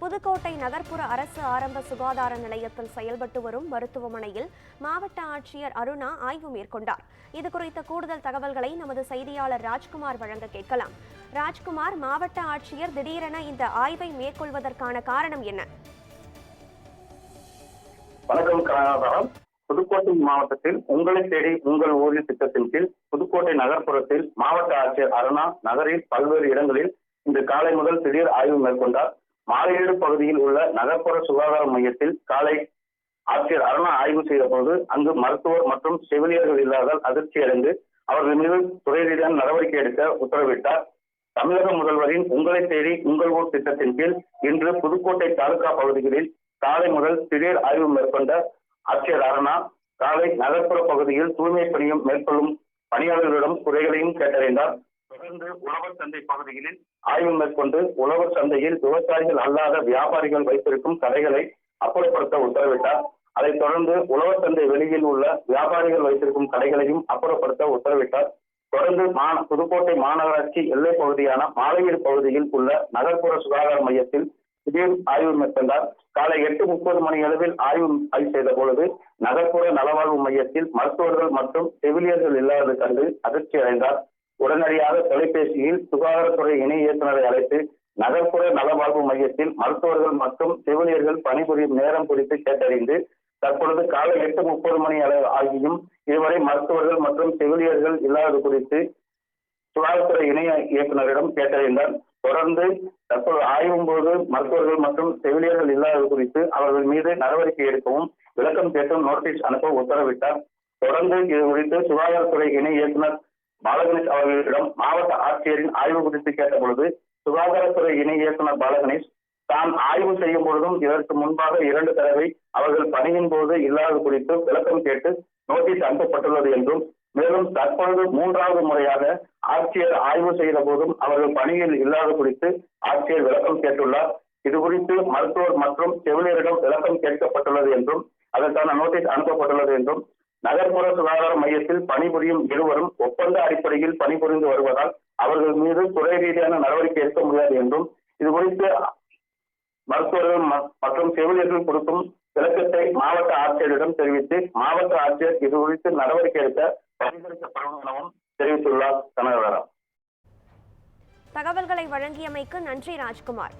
புதுக்கோட்டை நகர்ப்புற அரசு ஆரம்ப சுகாதார நிலையத்தில் செயல்பட்டு வரும் மருத்துவமனையில் மாவட்ட ஆட்சியர் அருணா ஆய்வு மேற்கொண்டார். இது குறித்த கூடுதல் தகவல்களை நமது செய்தியாளர் ராஜ்குமார் வழங்க கேட்கலாம். ராஜ்குமார் மாவட்ட ஆட்சியர் திடீரென இந்த ஆய்வை மேற்கொள்வதற்கான காரணம் என்ன? வணக்கம் புதுக்கோட்டை மாவட்டத்தில் உங்களை தேடி உங்கள் ஊரில் திட்டத்தின் கீழ் புதுக்கோட்டை நகர்ப்புறத்தில் மாவட்ட ஆட்சியர் அருணா நகரில் பல்வேறு இடங்களில் இன்று காலை முதல் திடீர் ஆய்வு மேற்கொண்டார். மாலையீடு பகுதியில் உள்ள நகர்ப்புற சுகாதார மையத்தில் காலை ஆட்சியர் அருணா ஆய்வு செய்த போது அங்கு மருத்துவர் மற்றும் செவிலியர்கள் இல்லாதால் அதிர்ச்சி அடைந்து அவர்கள் மீது துறை ரீதியான நடவடிக்கை எடுக்க உத்தரவிட்டார். தமிழக முதல்வரின் உங்களை தேடி உங்கள் ஊர் திட்டத்தின் கீழ் இன்று புதுக்கோட்டை தாலுகா பகுதிகளில் காலை முதல் திடீர் ஆய்வு மேற்கொண்ட ஆட்சியர் அருணா காலை நகர்ப்புற பகுதியில் தூய்மை பணியும் மேற்கொள்ளும் பணியாளர்களிடம் குறைகளையும் கேட்டறிந்தார். தொடர்ந்து உழவர் சந்தை பகுதிகளில் ஆய்வு மேற்கொண்டு உழவர் சந்தையில் விவசாயிகள் அல்லாத வியாபாரிகள் வைத்திருக்கும் கடைகளை அப்புறப்படுத்த உத்தரவிட்டார். அதைத் தொடர்ந்து உழவர் சந்தை வெளியில் உள்ள வியாபாரிகள் வைத்திருக்கும் கடைகளையும் அப்புறப்படுத்த உத்தரவிட்டார். தொடர்ந்து புதுக்கோட்டை மாநகராட்சி எல்லை பகுதியான மாலையீடு பகுதியில் உள்ள நகர்ப்புற சுகாதார மையத்தில் திடீர் ஆய்வு மேற்கொண்டார். காலை எட்டு முப்பது மணி அளவில் ஆய்வு ஆய்வு செய்த பொழுது நகர்ப்புற நலவாழ்வு மையத்தில் மருத்துவர்கள் மற்றும் செவிலியர்கள் இல்லாதது கண்டு அதிர்ச்சி அடைந்தார் உடனடியாக தொலைபேசியில் சுகாதாரத்துறை இணை இயக்குநரை அழைத்து நகர்ப்புற நலவாழ்வு மையத்தில் மருத்துவர்கள் மற்றும் செவிலியர்கள் பணிபுரியும் நேரம் குறித்து கேட்டறிந்து தற்பொழுது காலை எட்டு முப்பது மணி அளவு ஆகியும் இதுவரை மருத்துவர்கள் மற்றும் செவிலியர்கள் இல்லாதது குறித்து சுகாதாரத்துறை இணை இயக்குநரிடம் கேட்டறிந்தார். தொடர்ந்து தற்போது ஆய்வும் போது மருத்துவர்கள் மற்றும் செவிலியர்கள் இல்லாதது குறித்து அவர்கள் மீது நடவடிக்கை எடுக்கவும் விளக்கம் கேட்டும் நோட்டீஸ் அனுப்ப உத்தரவிட்டார். தொடர்ந்து இது குறித்து சுகாதாரத்துறை இணை இயக்குநர் பாலகணேஷ் அவர்களிடம் மாவட்ட ஆட்சியரின் ஆய்வு குறித்து கேட்டபொழுது சுகாதாரத்துறை இணை இயக்குநர் பாலகணேஷ் தான் ஆய்வு செய்யும் பொழுதும் இதற்கு முன்பாக இரண்டு தடவை அவர்கள் பணியின் போது இல்லாதது குறித்து விளக்கம் கேட்டு நோட்டீஸ் அனுப்பப்பட்டுள்ளது என்றும் மேலும் தற்பொழுது மூன்றாவது முறையாக ஆட்சியர் ஆய்வு செய்த போதும் அவர்கள் பணியில் இல்லாத குறித்து ஆட்சியர் விளக்கம் கேட்டுள்ளார். இது குறித்து மருத்துவர் மற்றும் செவிலியரிடம் விளக்கம் கேட்கப்பட்டுள்ளது என்றும் அதற்கான நோட்டீஸ் அனுப்பப்பட்டுள்ளது என்றும் நகர்ப்புற சுகாதார மையத்தில் பணிபுரியும் இருவரும் ஒப்பந்த அடிப்படையில் பணிபுரிந்து வருவதால் அவர்கள் மீது துறை ரீதியான நடவடிக்கை எடுக்க முடியாது என்றும் இது குறித்து மருத்துவர்கள் மற்றும் செவிலியர்கள் கொடுக்கும் விளக்கத்தை மாவட்ட ஆட்சியரிடம் தெரிவித்து மாவட்ட ஆட்சியர் இது குறித்து நடவடிக்கை எடுக்க பரிந்துரைக்கப்படும் எனவும் தெரிவித்துள்ளார் கனகவரம் தகவல்களை வழங்கியமைக்கு நன்றி ராஜ்குமார்.